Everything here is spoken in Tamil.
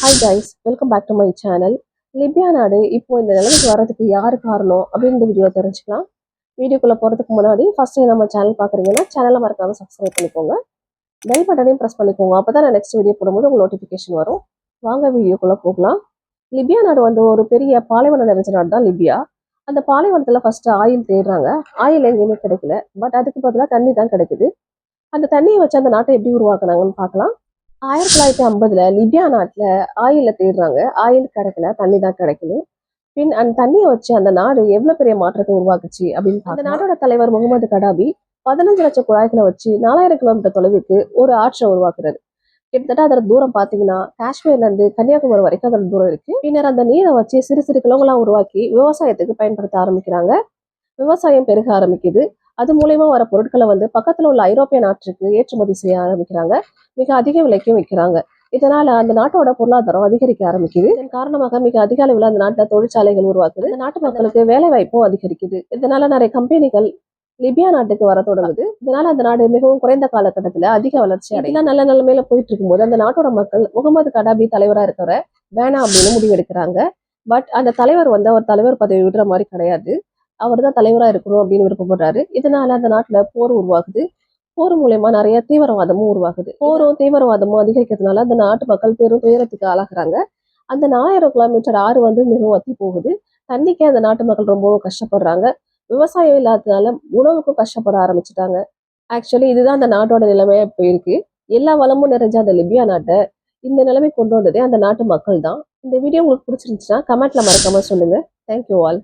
Hi guys welcome back to my channel Libya நாடு இப்போ இந்த நிலைமைக்கு வர்றதுக்கு யார் காரணம் அப்படின்ற வீடியோ தெரிஞ்சுக்கலாம். வீடியோக்குள்ளே போகிறதுக்கு முன்னாடி ஃபஸ்ட்டு நம்ம சேனல் பார்க்குறீங்கன்னா சேனலை மறக்காம சப்ஸ்கிரைப் பண்ணிக்கோங்க. பெல் பட்டனையும் ப்ரெஸ் பண்ணிக்கோங்க. அப்போ தான் நான் நெக்ஸ்ட் வீடியோ போடும்போது உங்களுக்கு நோட்டிஃபிகேஷன் வரும். வாங்க வீடியோக்குள்ளே போகலாம். லிபியா நாடு வந்து ஒரு பெரிய பாலைவனம் நிறைஞ்ச நாடு தான் லிபியா. அந்த பாலைவனத்தில் ஃபஸ்ட்டு ஆயில் தேடுறாங்க. ஆயில் எங்கேயுமே கிடைக்கல. பட் அதுக்கு பதிலாக தண்ணி தான் கிடைக்குது. அந்த தண்ணியை வச்சு அந்த நாட்டை எப்படி உருவாக்குனாங்கன்னு பார்க்கலாம். ஆயிரத்தி தொள்ளாயிரத்தி ஐம்பதுல லிபியா நாட்டில் ஆயில தேடுறாங்க. ஆயில் கிடைக்கல தண்ணி தான் கிடைக்குது பின் அந்த தண்ணியை வச்சு அந்த நாடு எவ்வளவு பெரிய மாற்றத்தை உருவாக்குச்சு அப்படின்னு அந்த நாடோட தலைவர் முகமது கடாபி பதினஞ்சு லட்சம் குழாய்களை வச்சு நாலாயிரம் கிலோமீட்டர் தொலைவுக்கு ஒரு ஆற்றை உருவாக்குறாரு. கிட்டத்தட்ட அதோட தூரம் பாத்தீங்கன்னா காஷ்மீர்ல இருந்து கன்னியாகுமரி வரைக்கும் அதோட தூரம் இருக்கு. பின்னர் அந்த நீரை வச்சு சிறு சிறு கிலோங்களா உருவாக்கி விவசாயத்துக்கு பயன்படுத்த ஆரம்பிக்கிறாங்க. விவசாயம் பெருக ஆரம்பிக்குது. அது மூலயமா வர பொருட்களை வந்து பக்கத்தில் உள்ள ஐரோப்பிய நாட்டிற்கு ஏற்றுமதி செய்ய ஆரம்பிக்கிறாங்க. மிக அதிக விலைக்கும் விற்கிறாங்க. இதனால அந்த நாட்டோட பொருளாதாரம் அதிகரிக்க ஆரம்பிக்குது. இதன் காரணமாக மிக அதிக அளவில் அந்த நாட்டில் தொழிற்சாலைகள் உருவாக்குது இந்த நாட்டு மக்களுக்கு வேலை வாய்ப்பும் அதிகரிக்குது. இதனால நிறைய கம்பெனிகள் லிபியா நாட்டுக்கு வர தொடங்குது. இதனால அந்த நாடு மிகவும் குறைந்த காலகட்டத்துல அதிக வளர்ச்சி அடையலாம் நல்ல நிலைமையில போயிட்டு இருக்கும்போது அந்த நாட்டோட மக்கள் முகமது கடாபி தலைவரா இருக்கிற வேணாம் அப்படின்னு முடிவெடுக்கிறாங்க. பட் அந்த தலைவர் வந்து அவர் தலைவர் பதவி விடுற மாதிரி கிடையாது. அவர் தான் தலைவராக இருக்கணும் அப்படின்னு விருப்பப்படுறாரு. இதனால அந்த நாட்டில் போர் உருவாகுது. போர் மூலயமா நிறைய தீவிரவாதமும் உருவாகுது. போரும் தீவிரவாதமும் அதிகரிக்கிறதுனால அந்த நாட்டு மக்கள் பெரும் துயரத்துக்கு ஆளாகிறாங்க. அந்த நாலாயிரம் கிலோமீட்டர் ஆறு வந்து மிகவும் வத்தி போகுது. தண்ணிக்கே அந்த நாட்டு மக்கள் ரொம்பவும் கஷ்டப்படுறாங்க. விவசாயம் இல்லாததுனால உணவுக்கும் கஷ்டப்பட ஆரம்பிச்சிட்டாங்க. ஆக்சுவலி இதுதான் அந்த நாட்டோட நிலைமையா இப்போ இருக்கு. எல்லா வளமும் நிறைஞ்ச அந்த லிபியா நாட்டை இந்த நிலைமை கொண்டு வந்ததே அந்த நாட்டு மக்கள் தான் இந்த வீடியோ உங்களுக்கு பிடிச்சிருந்துச்சுன்னா கமெண்ட்ல மறக்காம சொல்லுங்க. Thank you all